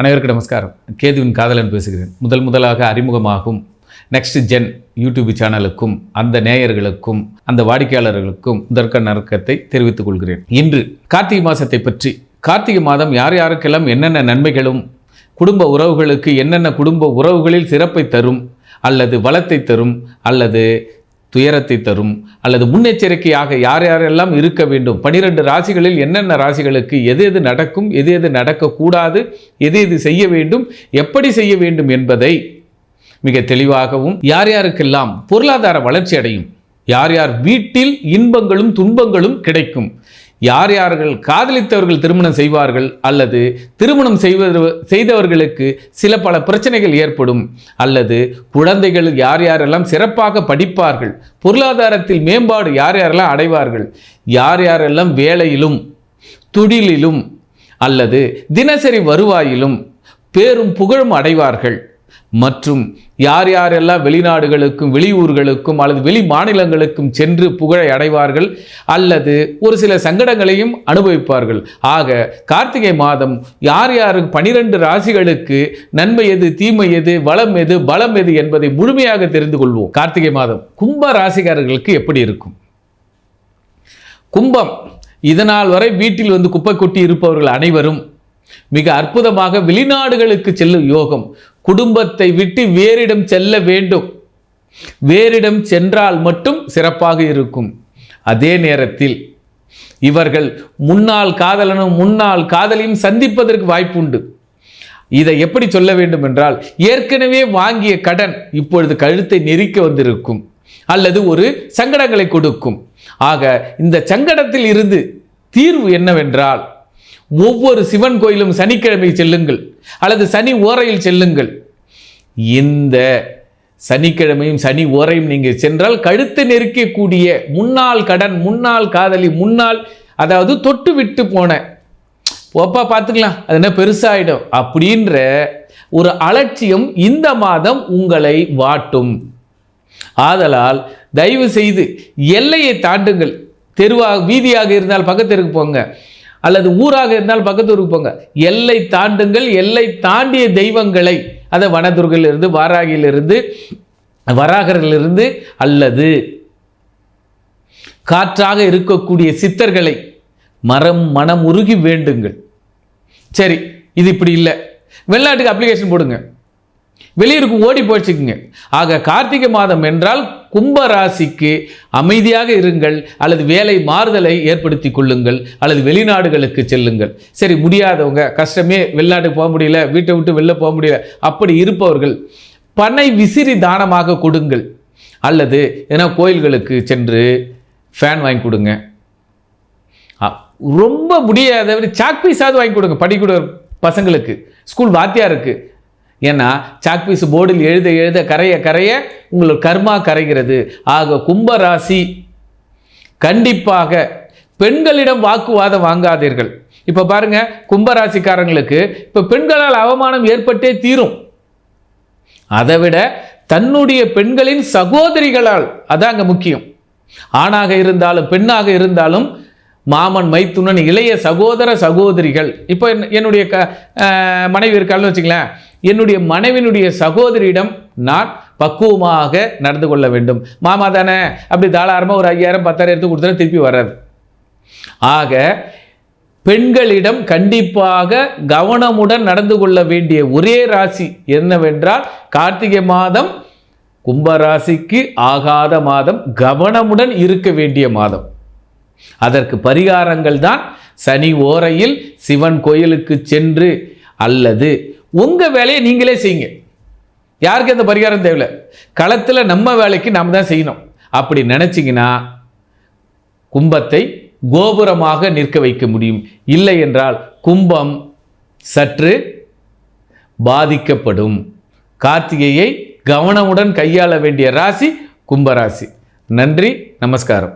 அனைவருக்கு நமஸ்காரம். கேதுவின் காதலன் பேசுகிறேன். முதல் முதலாக அறிமுகமாகும் நெக்ஸ்ட் ஜென் யூடியூப் சேனலுக்கும் அந்த நேயர்களுக்கும் அந்த வாடிக்கையாளர்களுக்கும் முதற்க நறுக்கத்தை தெரிவித்துக் கொள்கிறேன். இன்று கார்த்திகை மாதத்தை பற்றி கார்த்திகை மாதம் யார் யாருக்கெல்லாம் என்னென்ன நன்மைகளும் குடும்ப உறவுகளுக்கு என்னென்ன குடும்ப உறவுகளில் சிறப்பை தரும் அல்லது வளத்தை தரும் அல்லது துயரத்தை தரும் அல்லது முன்னெச்சரிக்கையாக யார் யாரெல்லாம் இருக்க வேண்டும்? பனிரெண்டு ராசிகளில் என்னென்ன ராசிகளுக்கு எது எது நடக்கும் எது எது நடக்கக்கூடாது எது எது செய்ய வேண்டும் எப்படி செய்ய வேண்டும் என்பதை மிக தெளிவாகவும் யார் யாருக்கெல்லாம் பொருளாதார வளர்ச்சி அடையும் யார் யார் வீட்டில் இன்பங்களும் துன்பங்களும் கிடைக்கும் யார் யார்கள் காதலித்தவர்கள் திருமணம் செய்வார்கள் அல்லது திருமணம் செய்வது செய்தவர்களுக்கு சில பல பிரச்சனைகள் ஏற்படும். அல்லது குழந்தைகள் யார் யாரெல்லாம் சிறப்பாக படிப்பார்கள் பொருளாதாரத்தில் மேம்பாடு யார் யாரெல்லாம் அடைவார்கள் யார் யாரெல்லாம் வேலையிலும் தொழிலிலும் அல்லது தினசரி வருவாயிலும் பேரும் புகழும் அடைவார்கள். மற்றும் யார் யாரெல்லாம் வெளிநாடுகளுக்கும் வெளியூர்களுக்கும் அல்லது வெளி மாநிலங்களுக்கும் சென்று புகழை அடைவார்கள் அல்லது ஒரு சில சங்கடங்களையும் அனுபவிப்பார்கள். ஆக கார்த்திகை மாதம் யார் யார் பனிரெண்டு ராசிகளுக்கு நன்மை எது தீமை எது வளம் எது பலம் எது என்பதை முழுமையாக தெரிந்து கொள்வோம். கார்த்திகை மாதம் கும்ப ராசிக்காரர்களுக்கு எப்படி இருக்கும்? கும்பம் இதனால் வரை வீட்டில் வந்து குப்பை கொட்டி இருப்பவர்கள் அனைவரும் மிக அற்புதமாக வெளிநாடுகளுக்கு செல்லும் யோகம். குடும்பத்தை விட்டு வேறிடம் செல்ல வேண்டும். வேறிடம் சென்றால் மட்டும் சிறப்பாக இருக்கும். அதே நேரத்தில் இவர்கள் முன்னாள் காதலனும் முன்னாள் காதலியும் சந்திப்பதற்கு வாய்ப்புண்டு. இதை எப்படி சொல்ல வேண்டும் என்றால் ஏற்கனவே வாங்கிய கடன் இப்பொழுது கழுத்தை நெரிக்க வந்திருக்கும் அல்லது ஒரு சங்கடங்களை கொடுக்கும். ஆக இந்த சங்கடத்தில் இருந்து தீர்வு என்னவென்றால் ஒவ்வொரு சிவன் கோயிலும் சனிக்கிழமை செல்லுங்கள். அல்லது சனி ஓரையில் செல்லுங்கள். இந்த சனிக்கிழமையும் சனி ஓரையும் நீங்கள் சென்றால் கழுத்தை நெருக்கக்கூடிய முன்னாள் கடன் முன்னாள் காதலி முன்னாள் அதாவது தொட்டு விட்டு போன. ஒப்பா பார்த்துக்கலாம். அது என்ன பெருசாயிடும். அப்படின்ற ஒரு அலட்சியம் இந்த மாதம் உங்களை வாட்டும். ஆதலால் தயவு செய்து எல்லையை தாண்டுங்கள். தெருவாக வீதியாக இருந்தால் பக்கத்திற்கு போங்க. அல்லது ஊராக இருந்தால் பக்கத்து ஊருக்கு போங்க. எல்லை தாண்டுங்கள் எல்லை தாண்டிய தெய்வங்களை. அதை வனதுர்கிலிருந்து வாராகியிலிருந்து வராகரிலிருந்து அல்லது காற்றாக இருக்கக்கூடிய சித்தர்களை மரம் மனம் உருகி வேண்டுங்கள். சரி இது இப்படி இல்லை. வெளிநாட்டுக்கு அப்ளிகேஷன் போடுங்க. வெளியூருக்கு ஓடி போச்சுக்குங்க. ஆக கார்த்திகை மாதம் என்றால் கும்ப ராசிக்கு அமைதியாக இருங்கள் அல்லது வேலை மாறுதலை ஏற்படுத்தி கொள்ளுங்கள் அல்லது வெளிநாடுகளுக்கு செல்லுங்கள். சரி முடியாதவங்க கஷ்டமே வெளிநாட்டுக்கு போக முடியல வீட்டை விட்டு வெளில போக முடியல அப்படி இருப்பவர்கள் பனை விசிறி தானமாக கொடுங்கள். அல்லது ஏன்னா கோயில்களுக்கு சென்று ஃபேன் வாங்கி கொடுங்க. ரொம்ப முடியாதவர் சாக்பீஸாவது வாங்கி கொடுங்க படிக்கிற பசங்களுக்கு. ஸ்கூல் வாத்தியாருக்கு. ஏன்னா சாக்பீஸ் போர்டில் எழுத எழுத கரைய கரைய உங்களுக்கு கர்மா கரைகிறது. ஆக கும்பராசி கண்டிப்பாக பெண்களிடம் வாக்குவாதம் வாங்காதீர்கள். இப்போ பாருங்க கும்பராசிக்காரங்களுக்கு இப்போ பெண்களால் அவமானம் ஏற்பட்டே தீரும். அதை விட தன்னுடைய பெண்களின் சகோதரிகளால் அதான் அங்கே முக்கியம். ஆணாக இருந்தாலும் பெண்ணாக இருந்தாலும் மாமன் மைத்துனன் இளைய சகோதர சகோதரிகள். இப்போ என்னுடைய க மனைவி இருக்காள்னு வச்சுங்களேன் என்னுடைய மனைவியினுடைய சகோதரியிடம் நான் பக்குவமாக நடந்து கொள்ள வேண்டும். மாமா தானே? அப்படி தாராளமாக ஒரு ஐயாயிரம் பத்தாயிரம் எடுத்து கொடுத்தா திருப்பி வராது. ஆக பெண்களிடம் கண்டிப்பாக கவனமுடன் நடந்து கொள்ள வேண்டிய ஒரே ராசி என்னவென்றால் கார்த்திகை மாதம் கும்பராசிக்கு ஆகாத மாதம் கவனமுடன் இருக்க வேண்டிய மாதம். அதற்கு பரிகாரங்கள் தான் சனி ஓரையில் சிவன் கோயிலுக்கு சென்று அல்லது உங்கள் வேலையை நீங்களே செய்யுங்க. யாருக்கு அந்த பரிகாரம் தேவையில்லை? களத்தில் நம்ம வேலைக்கு நாம் தான் செய்யணும். அப்படி நினச்சிங்கன்னா கும்பத்தை கோபுரமாக நிற்க வைக்க முடியும். இல்லை என்றால் கும்பம் சற்று பாதிக்கப்படும். கார்த்திகையை கவனமுடன் கையாள வேண்டிய ராசி கும்பராசி. நன்றி நமஸ்காரம்.